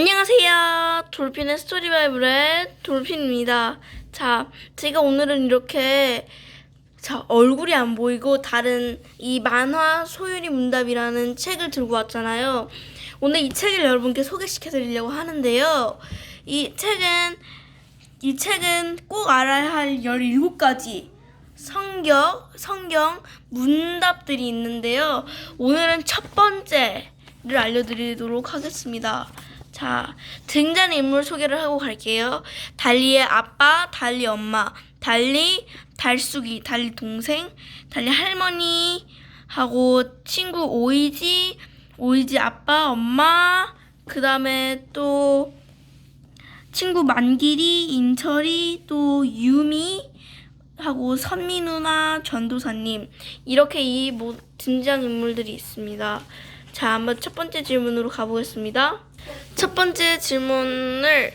안녕하세요. 돌핀의 스토리바이블의 돌핀입니다. 자, 제가 오늘은 이렇게 자, 얼굴이 안 보이고 다른 이 만화 소율이 문답이라는 책을 들고 왔잖아요. 오늘 이 책을 여러분께 소개시켜 드리려고 하는데요. 이 책은 이 책은 꼭 알아야 할 17가지 성경, 성경 문답들이 있는데요. 오늘은 첫 번째를 알려드리도록 하겠습니다. 자, 등장인물 소개를 하고 갈게요. 달리의 아빠, 달리 엄마, 달리 달숙이, 달리 동생, 달리 할머니, 하고 친구 오이지, 오이지 아빠, 엄마, 그 다음에 또 친구 만길이, 인철이, 또 유미, 하고 선미 누나, 전도사님 이렇게 이 모- 등장 인물들이 있습니다. 자, 한번 첫 번째 질문으로 가보겠습니다. 첫 번째 질문을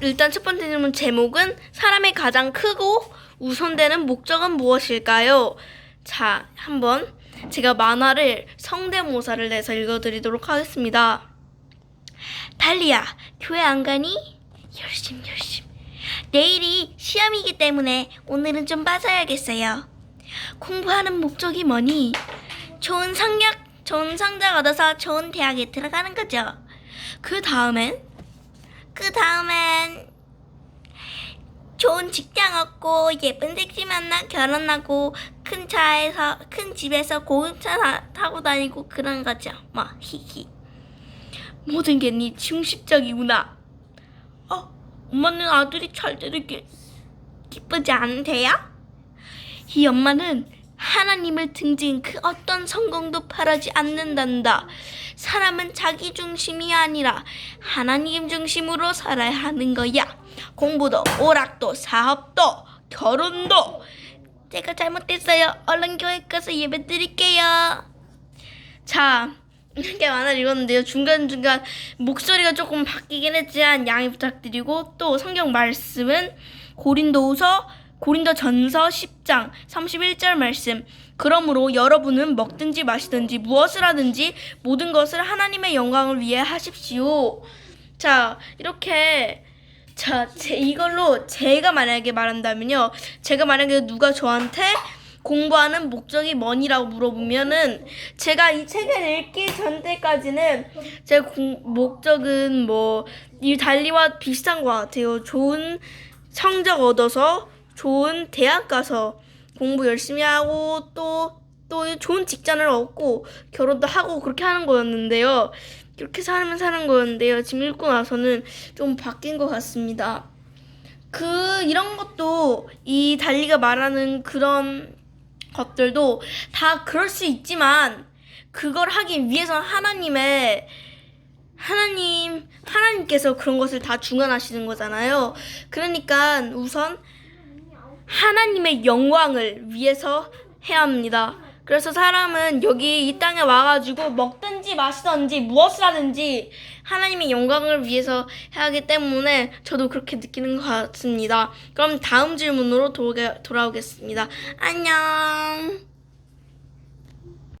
일단 첫 번째 질문 제목은 사람의 가장 크고 우선되는 목적은 무엇일까요? 자, 한번 제가 만화를 성대모사를 내서 읽어드리도록 하겠습니다. 달리야, 교회 안 가니? 열심 열심. 내일이 시험이기 때문에 오늘은 좀 빠져야겠어요. 공부하는 목적이 뭐니? 좋은 성적, 좋은 성적 얻어서 좋은 대학에 들어가는 거죠. 그 다음엔? 그 다음엔 좋은 직장 얻고 예쁜 섹시 만나 결혼하고 큰 차에서 큰 집에서 고급차 타- 타고 다니고 그런 거죠. 뭐 히히. 모든 게 네 중심적이구나. 어, 엄마는 아들이 잘 되길 기쁘지 않으세요? 이 엄마는 하나님을 등진 그 어떤 성공도 바라지 않는단다. 사람은 자기 중심이 아니라 하나님 중심으로 살아야 하는 거야. 공부도, 오락도, 사업도, 결혼도. 제가 잘못했어요. 얼른 교회 가서 예배 드릴게요. 자, 이렇게 만화를 읽었는데요. 중간중간 목소리가 조금 바뀌긴 했지만 양해 부탁드리고 또 성경 말씀은 고린도후서 고린도 전서 10장 31절 말씀 그러므로 여러분은 먹든지 마시든지 무엇을 하든지 모든 것을 하나님의 영광을 위해 하십시오. 자, 이렇게 자, 제, 이걸로 제가 만약에 말한다면요. 제가 만약에 누가 저한테 공부하는 목적이 뭐니라고 물어보면은 제가 이 책을 읽기 전 때까지는 제 공, 목적은 뭐 이 달리와 비슷한 것 같아요. 좋은 성적 얻어서 좋은 대학 가서 공부 열심히 하고 또 또 좋은 직장을 얻고 결혼도 하고 그렇게 하는 거였는데요. 그렇게 살면 사는 거였는데요. 지금 읽고 나서는 좀 바뀐 것 같습니다. 그 이런 것도 이 달리가 말하는 그런 것들도 다 그럴 수 있지만 그걸 하기 위해서 하나님의 하나님 하나님께서 그런 것을 다 중간하시는 거잖아요. 그러니까 우선 하나님의 영광을 위해서 해야 합니다. 그래서 사람은 여기 이 땅에 와가지고 먹든지 마시든지 무엇을 하든지 하나님의 영광을 위해서 해야 하기 때문에 저도 그렇게 느끼는 것 같습니다. 그럼 다음 질문으로 돌아오겠습니다. 안녕.